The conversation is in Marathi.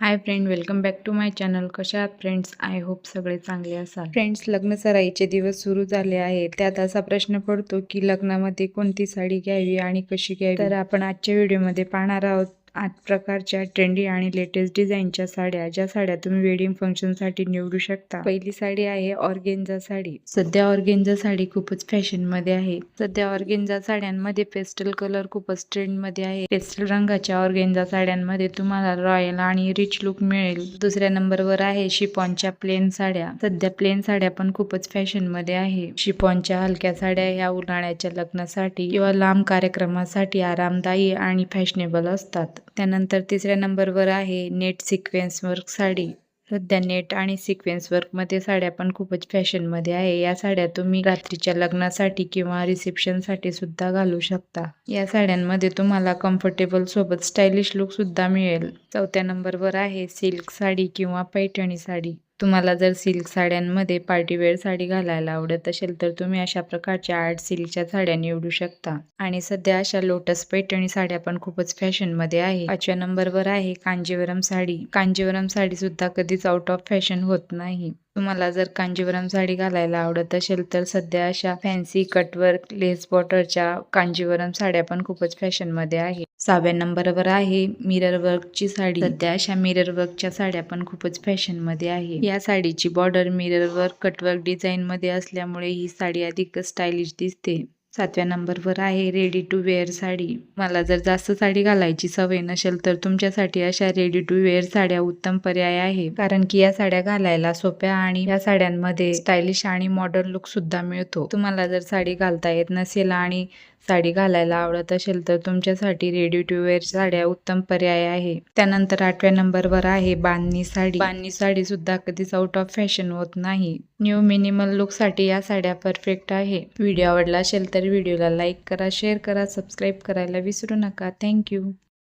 Hi friend welcome back to my channel कशा आहात फ्रेंड्स आय होप सगळे चांगले असाल. फ्रेंड्स लग्न सराईचे दिवस सुरू झाले आहेत. त्यात असा प्रश्न पडतो की लग्नामध्ये कोणती साडी घ्यावी आणि कशी घ्यावी? तर आपण आजच्या व्हिडिओमध्ये पाहणार आहोत आठ प्रकारच्या ट्रेंडी आणि लेटेस्ट डिझाईनच्या साड्या ज्या साड्या तुम्ही वेडिंग फंक्शनसाठी निवडू शकता. पहिली साडी आहे ऑर्गेन्झा साडी. सध्या ऑर्गेन्झा साडी खूपच फॅशनमध्ये आहे. सध्या ऑर्गेन्झा साड्यांमध्ये पेस्टल कलर खूपच ट्रेंडमध्ये आहे. पेस्टल रंगाच्या ऑर्गेन्झा साड्यांमध्ये तुम्हाला रॉयल आणि रिच लुक मिळेल. दुसऱ्या नंबरवर आहे शिपॉनच्या प्लेन साड्या. सध्या प्लेन साड्या पण खूपच फॅशनमध्ये आहे. शिपॉनच्या हलक्या साड्या ह्या उन्हाळ्याच्या लग्नासाठी किंवा लांब कार्यक्रमासाठी आरामदायी आणि फॅशनेबल असतात. त्यानंतर तिसऱ्या नंबरवर आहे नेट सिक्वेन्स वर्क साडी. सध्या नेट आणि सिक्वेन्स वर्कमध्ये साड्या पण खूपच फॅशनमध्ये आहे. या साड्या तुम्ही रात्रीच्या लग्नासाठी किंवा रिसेप्शनसाठी सुद्धा घालू शकता. या साड्यांमध्ये तुम्हाला कम्फर्टेबल सोबत स्टायलिश लुकसुद्धा मिळेल. चौथ्या नंबरवर आहे सिल्क साडी किंवा पैठणी साडी. तुम्हाला जर सिल्क साड्यांमध्ये पार्टीवेअर साडी घालायला आवडत असेल तर तुम्ही अशा प्रकारच्या आर्ट सिल्कच्या साड्या निवडू शकता. आणि सध्या अशा लोटस पैठणी साड्या पण खूपच फॅशनमध्ये आहे. पाचव्या नंबरवर आहे कांजीवरम साडी. कांजीवरम साडी सुद्धा कधीच आउट ऑफ फॅशन होत नाही. तुम्हाला जर कांजीवरम साडी घालायला आवडत असेल तर सध्या अशा फॅन्सी कटवर्क लेस बॉटरच्या कांजीवरम साड्या पण खूपच फॅशनमध्ये आहे. सहाव्या नंबरवर आहे मिरर वर्कची साडी. सध्या अशा मिरर वर्कच्या साड्या पण खूपच फॅशनमध्ये आहे. या साडीची border mirror work cutwork design मध्ये असल्यामुळे ही साडी अधिक स्टायलिश दिसते. सातव्या नंबरवर आहे रेडी टू वेअर साडी. मला जर जास्त साडी घालायची सवय नसेल तर तुमच्यासाठी अशा रेडी टू वेअर साड्या उत्तम पर्याय आहे. कारण की या साड्या घालायला सोप्या आणि या साड्यांमध्ये स्टायलिश आणि मॉडर्न लुक सुद्धा मिळतो. तुम्हाला जर साडी घालता येत नसेल आणि साडी घालायला आवडत असेल तर तुमच्यासाठी रेडी टू वेअर साड्या उत्तम पर्याय आहे. त्यानंतर आठव्या नंबरवर आहे बांधणी साडी. बांधणी साडी सुद्धा कधीच आउट ऑफ फॅशन होत नाही. न्यू मिनिमल लुकसाठी या साड्या परफेक्ट आहे. व्हिडिओ आवडला असेल तर व्हिडिओला लाईक करा शेअर करा सबस्क्राईब करायला विसरू नका. थँक्यू